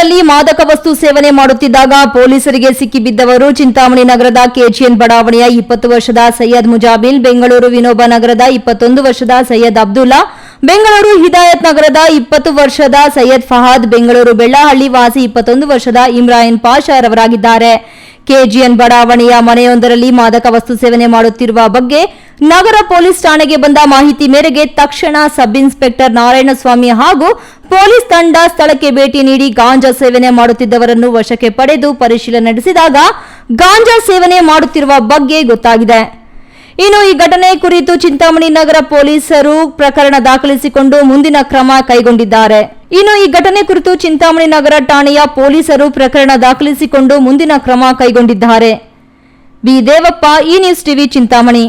ಮಾದಕ ವಸ್ತು ಸೇವನೆ ಮಾಡುತ್ತಿದ್ದಾಗ ಪೊಲೀಸರಿಗೆ ಸಿಕ್ಕಿಬಿದ್ದವರು ಚಿಂತಾಮಣಿ ನಗರದ ಕೆಜಿಎನ್ ಬಡಾವಣೆಯ ಇಪ್ಪತ್ತು ವರ್ಷದ ಸೈಯದ್ ಮುಜಾಬಿಲ್, ಬೆಂಗಳೂರು ವಿನೋಬ ನಗರದ ಇಪ್ಪತ್ತೊಂದು ವರ್ಷದ ಸೈಯದ್ ಅಬ್ದುಲ್ಲಾ, ಬೆಂಗಳೂರು ಹಿದಾಯತ್ ನಗರದ ಇಪ್ಪತ್ತು ವರ್ಷದ ಸೈಯದ್ ಫಹಾದ್, ಬೆಂಗಳೂರು ಬೆಳ್ಳಹಳ್ಳಿ ವಾಸಿ ಇಪ್ಪತ್ತೊಂದು ವರ್ಷದ ಇಮ್ರಾಯಿನ್ ಪಾಷಾರ್ ರವರಾಗಿದ್ದಾರೆ ಕೆಜಿಎನ್ ಬಡಾವಣೆಯ ಮನೆಯೊಂದರಲ್ಲಿ ಮಾದಕ ವಸ್ತು ಸೇವನೆ ಮಾಡುತ್ತಿರುವ ಬಗ್ಗೆ ನಗರ ಪೊಲೀಸ್ ಠಾಣೆಗೆ ಬಂದ ಮಾಹಿತಿ ಮೇರೆಗೆ ತಕ್ಷಣ ಸಬ್ ಇನ್ಸ್ಪೆಕ್ಟರ್ ನಾರಾಯಣಸ್ವಾಮಿ ಹಾಗೂ ಪೊಲೀಸ್ ತಂಡ ಸ್ಥಳಕ್ಕೆ ಭೇಟಿ ನೀಡಿ ಗಾಂಜಾ ಸೇವನೆ ಮಾಡುತ್ತಿದ್ದವರನ್ನು ವಶಕ್ಕೆ ಪಡೆದು ಪರಿಶೀಲನೆ ನಡೆಸಿದಾಗ ಗಾಂಜಾ ಸೇವನೆ ಮಾಡುತ್ತಿರುವ ಬಗ್ಗೆ ಗೊತ್ತಾಗಿದೆ. ಇನ್ನು ಈ ಘಟನೆ ಕುರಿತು ಚಿಂತಾಮಣಿ ನಗರ ಪೊಲೀಸರು ಪ್ರಕರಣ ದಾಖಲಿಸಿಕೊಂಡು ಮುಂದಿನ ಕ್ರಮ ಕೈಗೊಂಡಿದ್ದಾರೆ. ಇನ್ನು ಈ ಘಟನೆ ಕುರಿತು ಚಿಂತಾಮಣಿ ನಗರ ಠಾಣೆಯ ಪೊಲೀಸರು ಪ್ರಕರಣ ದಾಖಲಿಸಿಕೊಂಡು ಮುಂದಿನ ಕ್ರಮ ಕೈಗೊಂಡಿದ್ದಾರೆ. B Devappa, E news TV Chintamani.